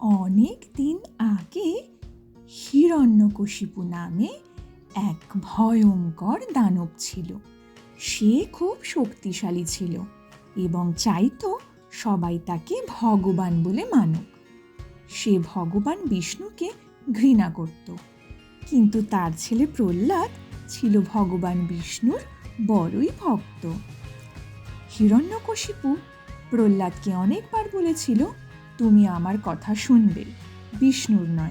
অনেক দিন আগে হিরণ্যকশিপু নামে এক ভয়ঙ্কর দানব ছিল। সে খুব শক্তিশালী ছিল এবং চাইতো সবাই তাকে ভগবান বলে মানুক। সে ভগবান বিষ্ণুকে ঘৃণা করত। কিন্তু তার ছেলে প্রহ্লাদ ছিল ভগবান বিষ্ণুর বড়ই ভক্ত। হিরণ্যকশিপু প্রহ্লাদকে অনেকবার বলেছিল তুমি আমার কথা শুনবে, বিষ্ণুর নয়।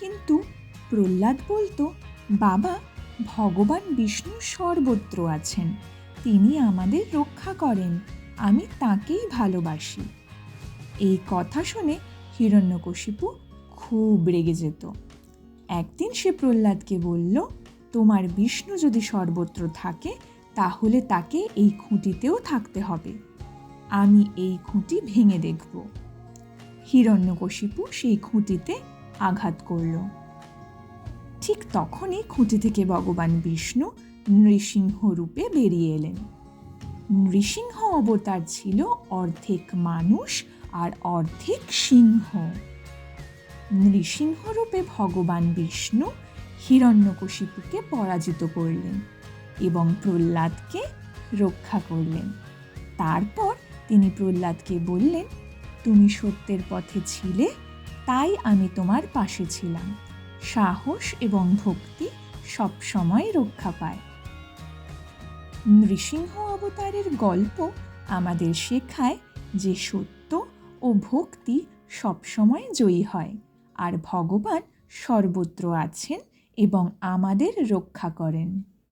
কিন্তু প্রহ্লাদ বলতো, বাবা, ভগবান বিষ্ণু সর্বত্র আছেন। তিনি আমাদের রক্ষা করেন, আমি তাকেই ভালোবাসি। এই কথা শুনে হিরণ্যকশিপু খুব রেগে যেত। একদিন সে প্রহ্লাদকে বলল, তোমার বিষ্ণু যদি সর্বত্র থাকে, তাহলে তাকে এই খুঁটিতেও থাকতে হবে। আমি এই খুঁটি ভেঙে দেখব। হিরণ্যকশিপু সেই খুঁটিতে আঘাত করল। ঠিক তখনই খুঁটি থেকে ভগবান বিষ্ণু নৃসিংহ রূপে বেরিয়ে এলেন। নৃসিংহ অবতার ছিল অর্ধেক মানুষ আর অর্ধেক সিংহ। নৃসিংহ রূপে ভগবান বিষ্ণু হিরণ্যকশিপুকে পরাজিত করলেন এবং প্রহ্লাদকে রক্ষা করলেন। তারপর তিনি প্রহ্লাদকে বললেন তুমি সত্যের পথে ছিলে, তাই আমি তোমার পাশে ছিলাম। সাহস এবং ভক্তি সবসময় রক্ষা পায়। নৃসিংহ অবতারের গল্প আমাদের শেখায় যে সত্য ও ভক্তি সবসময় জয়ী হয়, আর ভগবান সর্বত্র আছেন এবং আমাদের রক্ষা করেন।